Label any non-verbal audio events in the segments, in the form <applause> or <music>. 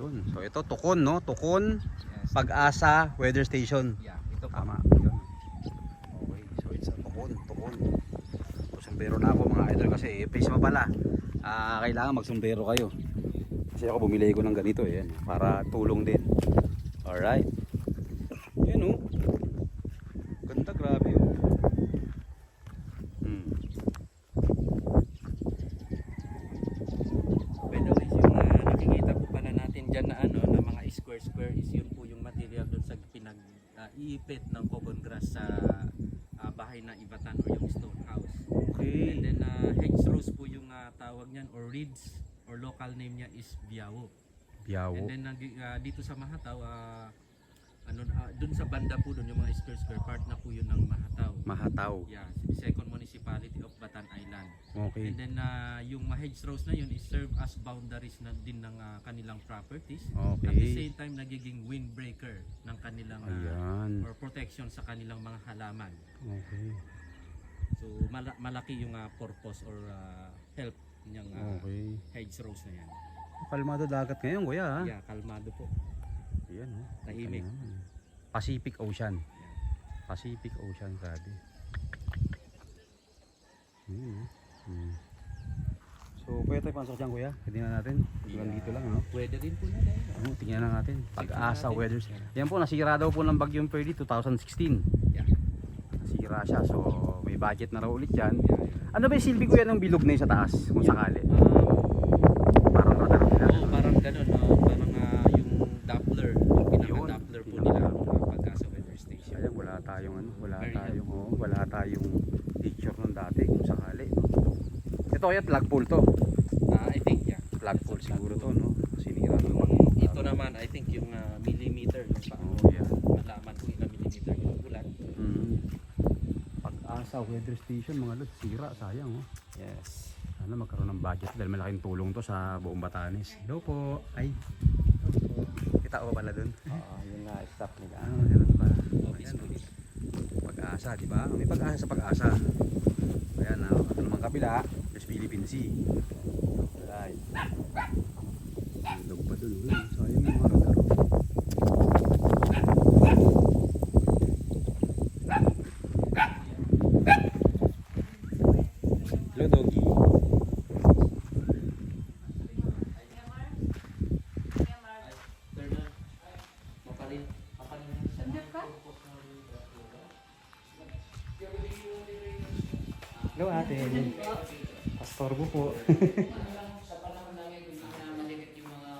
Yun. So ito Tukon no, Tukon Yes. Pag-asa Weather Station. Yeah, ito po. Tama. Yun. Okay. So it's a Tukon, Tukon. Sumbero na ako mga idol kasi face mo pala. Ah, kailangan magsumbero kayo. Kasi ako bumili ko ng ganito eh, para tulong din. Alright. Yan oh. Ganda grabe oh. Hmm. By the way, yung ah, nakikita po pala natin dyan na ano, na mga square square is yun po yung material doon sa ah, iipit ng common grass sa ah, bahay na ibatan or yung stone house. And Okay. then uh, hedge rose po yung ah, tawag niyan or reeds or local name niya is biawo. Biyawo. And then ah, dito sa Mahataw ah, ano ah, doon sa banda po doon yung mga square square part na po yun ng Mahataw. Mahataw. Yeah, second municipality of Batan Island. Okay. And then uh, yung mga hedge rows na yun is serve as boundaries na din ng ah, kanilang properties. At the Okay. same time nagiging windbreaker ng kanilang Ayan. or protection sa kanilang mga halaman. Okay. So mala- malaki yung ah, purpose or ah, help niyang ah, Okay. hedge rows na yan. Kalmado dagat ngayon, kuya. ha? Yeah, kalmado po. Ayan, oh. Tahimik. Ayan. Pacific Ocean. Yeah. Pacific Ocean, grabe. Yun, oh. Hmm. So, kuya tayo pasok dyan, kuya. Pwede na natin. Hanggang dito lang, no? Pwede din po na dahil. Ano, tingnan na natin. Pag-asa weathers. Yan po, nasira daw po ng bagyong Perdi 2016. Yeah. Nasira siya. So, may budget na raw ulit yan. Yeah, yeah. Ano ba yung silbi kuya ng bilog na yun sa taas? Kung sakali. Um, Parang radar. Oo, parang ganun, no? parang ah, yung Doppler, yung Yun, pinaka-Doppler po pinaka- nila uh, pagka sa weather station. Sayang wala tayong ano, wala tayong oh, wala tayong picture nung dati kung sakali, no. Ito kaya flagpole to. Ah, I think, yeah. Flagpole siguro to, no. Sinira ng Yung ito naman, I think yung ah, millimeter, yung pa, Oh, yeah. malaman ko ilang millimeter yung ulan. Mm. Pag-asa weather station mga lot, sira, sayang oh. Yes. Sana magkaroon ng budget dahil malaking tulong to sa buong Batanes. Hello po. Ay. Kita ko pala dun. Oo, yun nga, staff nila. Ah, meron pa. Office Ayan, po oh. Pag-asa, di ba? May pag-asa sa pag-asa. Ayan na, oh. ito naman kabila, West Philippine Sea. Right. Ilog pa dun. Uy, sayang yung mga radar. Hello, doggy. Pastor po <laughs> sa panahon namin, hindi na malikit yung mga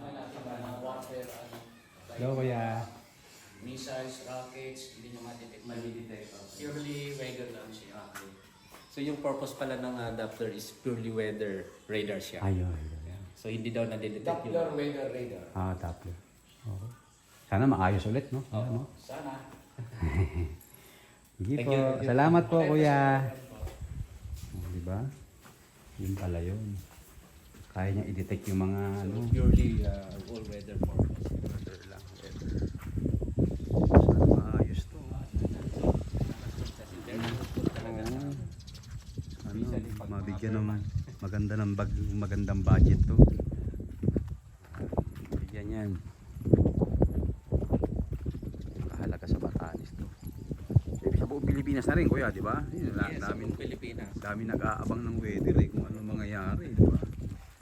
ano natin, mga warfare, ano, Hello, kuya. missiles, rockets, hindi nyo matitect. Madidetect. Purely weather lang siya. Okay. So yung purpose pala ng ah, Doppler is purely weather radar siya. Ayun. So hindi daw nadidetect Doppler yung... weather radar. Ah, Doppler. Okay. Sana maayos ulit, no? Oo. Ano? Sana. <laughs> Sige Thank po. you, thank you. Salamat po, kuya. Oh, di ba? Yun pala yun. Kaya niya i-detect yung mga So ano. purely uh, all weather purpose. Weather lang. weather. Sana maayos to. Oo. Ano, mabigyan ng maganda ng bag, magandang budget to. Bigyan yan. Kahalaga sa Batanes to. Ibig sa buong Pilipinas na rin, kuya, di ba? Yes, sa dami, buong Pilipinas. dami nag-aabang ng weather eh, kung ano mangyayari, di ba?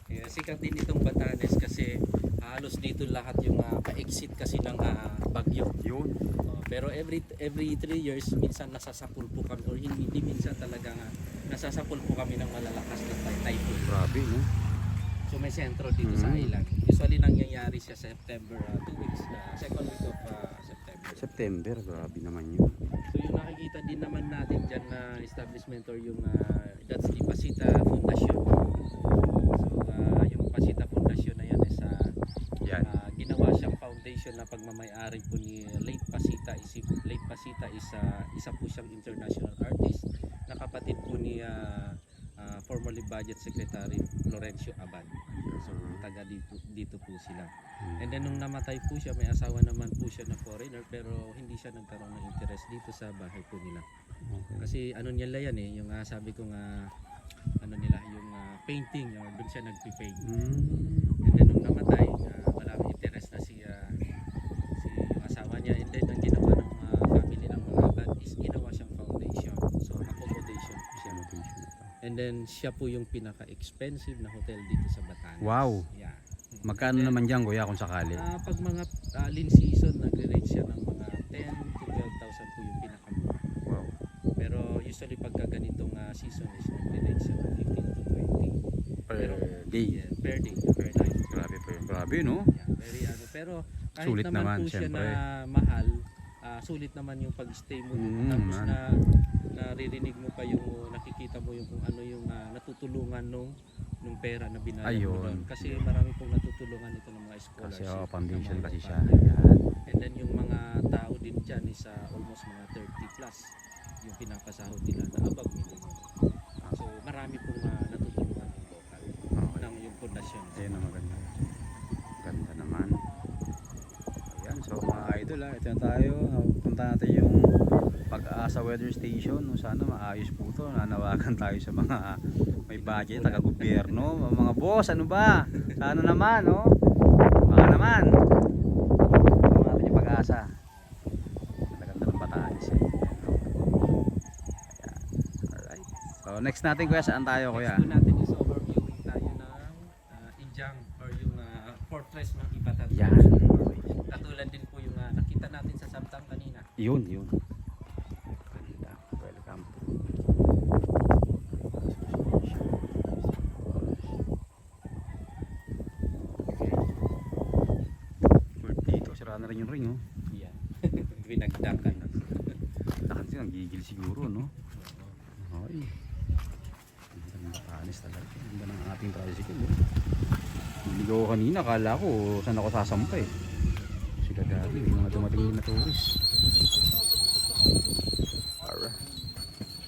Eh, sikat din itong Batanes kasi halos dito lahat yung uh, pa-exit kasi ng ah, bagyo. Yun. Oh, pero every every 3 years minsan nasasapul po kami or hindi, minsan talaga nga nasasapul po kami ng malalakas na ty- typhoon. Grabe, no? So may sentro dito sa Mhm. island. Usually nangyayari siya September 2 weeks na second week of ah, September. Grabe naman yun. So yung nakikita din naman natin dyan na establishment or yung uh, that's the Pasita Foundation. So ah, yung Pasita Foundation na yan is ah, Yan. ah, ginawa siyang foundation na pagmamayari po ni late Pasita is late Pasita is ah, isa po siyang international artist na kapatid po ni ah, ah, formerly budget secretary Florencio Abad. So taga dito, dito po sila. And then nung namatay po siya, may asawa naman po siya na foreigner pero hindi siya nagkaroon ng interest dito sa bahay po nila. Okay. Kasi ano nila yan eh, yung ah, sabi ko nga ano nila, yung ah, painting or doon siya nagpi-paint. Mm. And then nung namatay, ah, And then siya po yung pinaka-expensive na hotel dito sa Batanes. Wow. Yeah. Magkano then, naman dyan kuya kung sakali? ah, pag mga ah, lean season, nagre-range siya ng mga 10 to 12,000 po yung pinakamura. Wow. Pero usually pagka ganitong ah, season is nagre-range siya ng 15 to 20. Per Pero, day. Yeah, per day, per night. Grabe po yun. Grabe no? Yeah, very ano. Pero kahit Sulit naman, naman, po siya na mahal, ah, sulit naman yung pag-stay mo. Mm, Tapos man. na naririnig mo pa yung nakikita mo yung kung ano yung ah, natutulungan nung nung pera na binayad mo Ayun. doon. Kasi marami pong natutulungan ito ng mga Kasi scholarship. oh, ng foundation kasi siya. Yan. And then yung mga tao din dyan is ah, almost mga 30 plus yung pinapasahod nila na above minimum. So marami pong ah, natutulungan ng local Okay. ng yung pundasyon. Ayun ang maganda. Ganda naman. Ayan, so mga idol ha, ito na tayo. Punta natin yung pag-asa weather station. No, sana maayos po to. Nanawagan tayo sa mga may budget, taga-gobyerno. Mga boss, ano ba? Sana naman, no? Baka naman. Ito natin yung pag-asa. Ganda ng Batanes. Eh. Alright. So next natin kuya, saan tayo kuya? Next natin is overviewing tayo ng uh, Ijang or yung ah, fortress ng Ibatan. Yan. Katulad din po yung ah, nakita natin sa Samtang kanina. Yun, yun. Ganda. Welcome. Word dito, sira na rin yung ring, oh. Yan. Binagdakan. Lakan <laughs> siya, nagigil siguro, no? Ng panis talaga. Ganda ng ating tricycle, oh. Niligaw ko kanina, kala ko saan ako sasampa, eh. Sila dati, yung mga dumating din na tourist. Alright.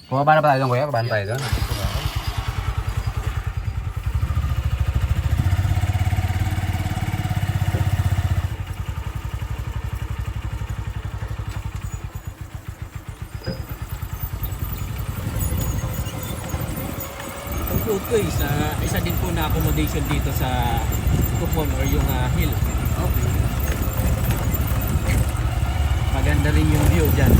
Bumaba na pa tayo doon, kuya? Na tayo doon? Food ko isa, isa din po na accommodation dito sa Kupon or yung ah, hill. Okay. Maganda rin yung view dyan.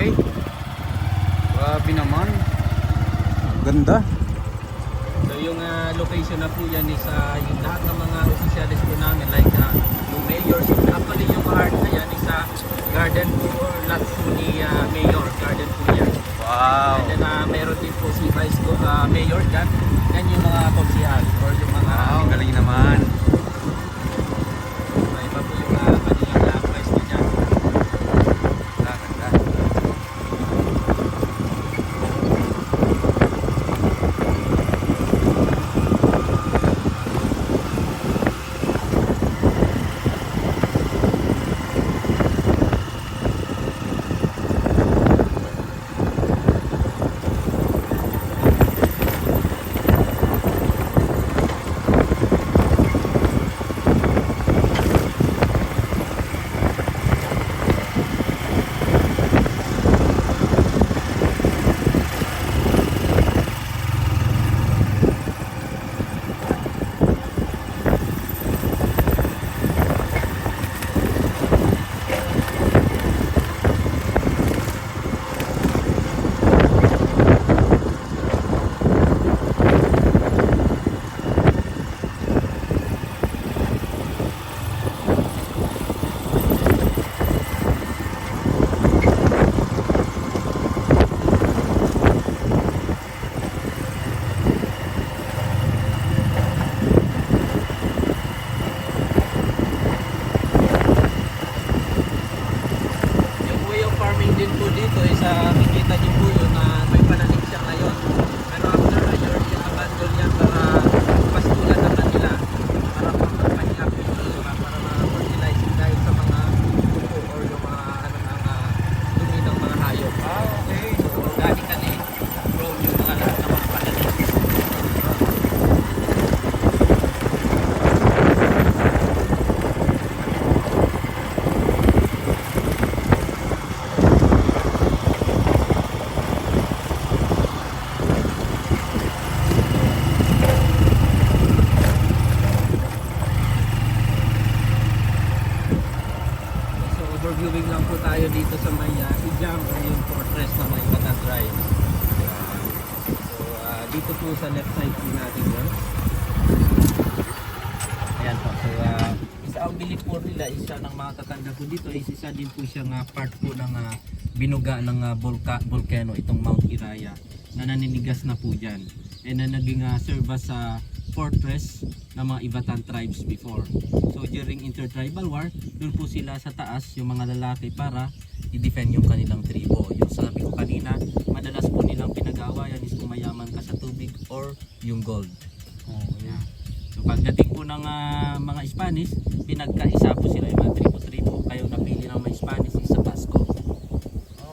Okay. Grabe naman. Ganda. So yung uh, location na po yan is uh, yung lahat ng mga opisyalis po namin like uh, yung mayor, actually yung heart na yan is uh, garden po or lot po ni uh, mayor, garden po yan. Wow. And then uh, meron din po si vice uh, mayor dyan, yan yung mga konsihal or yung mga Wow, galing naman. Po natin yun. Ayan po. So uh, isa ang belief po nila isa ng mga kakanda po dito is isa din po siyang uh, part po ng ah, binuga ng uh, volca, volcano itong Mount Iraya na naninigas na po dyan and na naging uh, serve as a fortress ng mga Ivatan tribes before. So during intertribal war, doon po sila sa taas yung mga lalaki para i-defend yung kanilang tribo. Yung sabi ko kanina, madalas po nilang pinag-aawayan is kung or yung gold. Okay. So pagdating po ng ah, mga Spanish, pinagkaisa po sila yung mga tribo-tribo. Kayo napili ng mga Spanish is sa Basco.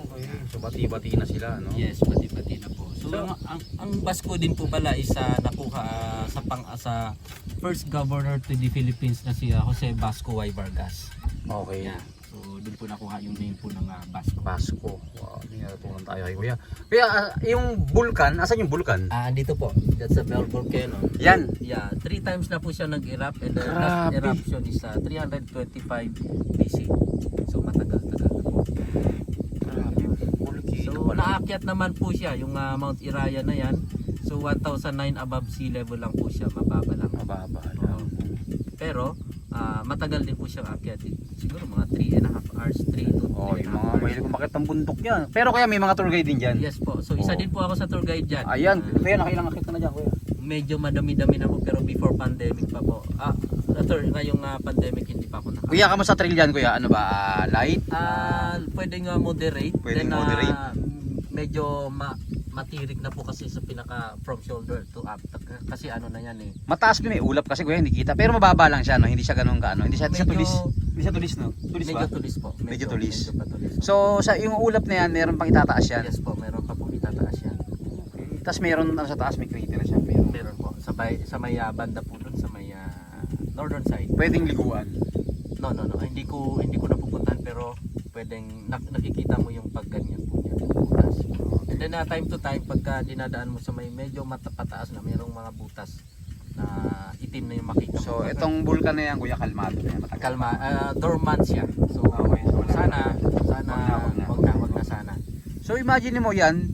Okay. So, bati-bati na sila, no? Yes, pati-pati na po. So, ang, ang, ang Basco din po pala is ah, nakuha ah, sa pang ah, sa first governor to the Philippines na si Jose Basco Y. Vargas. Okay. Yeah. So, doon po nakuha yung name po ng ah, Basco. Pasko. Wow, may natutunan tayo kay Kuya. Kuya, ah, yung vulkan, asan yung vulkan? Ah, dito po. That's a Bell Volcano. Yan. Yeah, three times na po siya nag-erupt and the last Grabe. eruption is ah, 325 BC. So matagal-tagal na po. Grabe. Volcano So pala. naakyat naman po siya yung ah, Mount Iraya na yan. So 1,009 above sea level lang po siya, mababa lang. Mababa lang. Pero ah, matagal din po siyang akyat. Siguro mga 3 and a half hours, 3 to 3 Oh, and a yung half mga hours. mahilig kumakit ng bundok yan. Pero kaya may mga tour guide din dyan. Yes po. So isa Oo. din po ako sa tour guide dyan. Ayan, Ah, kuya nakailang akit ka na dyan, kuya. medyo madami-dami na po pero before pandemic pa po. Ah, after ngayong ah, pandemic hindi pa ako naka. Kuya, kamusta trail yan kuya? Ano ba? ah, light? Ah, pwedeng ah, moderate. Pwedeng Then, moderate. medyo ma matirik na po kasi sa pinaka from shoulder to up kasi ano na yan eh. Mataas din may ulap kasi kuya, hindi kita. Pero mababa lang siya, no? Hindi siya ganun ka, ano? Hindi siya, hindi siya Medyo- tulis. Hindi siya tulis, no? Tulis ba? Medyo tulis po. Medyo tulis. Medyo patulis. So, sa yung ulap na yan, meron pang itataas yan. yes po, meron pa po itataas yan. Tapos meron ano, sa taas, may crater siya. Meron. Meron po sa may sa may ah, banda po dun sa may ah, northern side. Pwedeng liguan. No, no, no. Hindi ko hindi ko napupuntahan pero pwedeng nak- nakikita mo yung pagganyan po. Butas. And then ah, time to time pagka dinadaan mo sa may medyo matapataas na mayroong mga butas na itim na yung makita mo. So, itong vulkan na yan, kuya, kalmado na yan. Matagal. kalma ah, dormant siya. So Okay, so wala. sana sana Wag na, wag na. wag na, sana. So, imagine mo yan,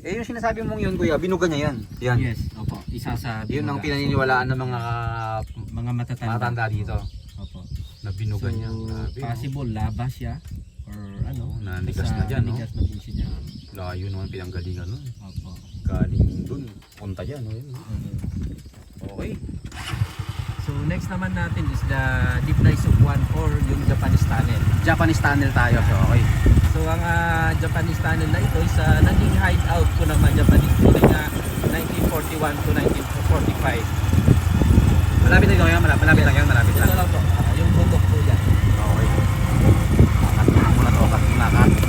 eh yung sinasabi mong yun, kuya, binuga niya yan. Yan. Yes, opo. Isa sa Yun ang binuga. pinaniniwalaan ng mga mga matatanda. matanda dito. Opo. Na binuga So, niya. Grabe, possible laba siya or ano, nanigas sa na dyan, no? Nanigas na po siya. Layo naman pinanggalingan nun. Opo. Galing dun, punta dyan. No? Mhm. Okay. So next naman natin is the deep dive of 1 yung Japanese tunnel. Japanese tunnel tayo. So, okay. So ang ah, Japanese tunnel na ito is ah, naging hideout ko naman Japanese during ah, 1941 to 1945. Malapit lang yan, malapit, malapit lang yan, malapit Ito lang. lang po, ah, yung bundok po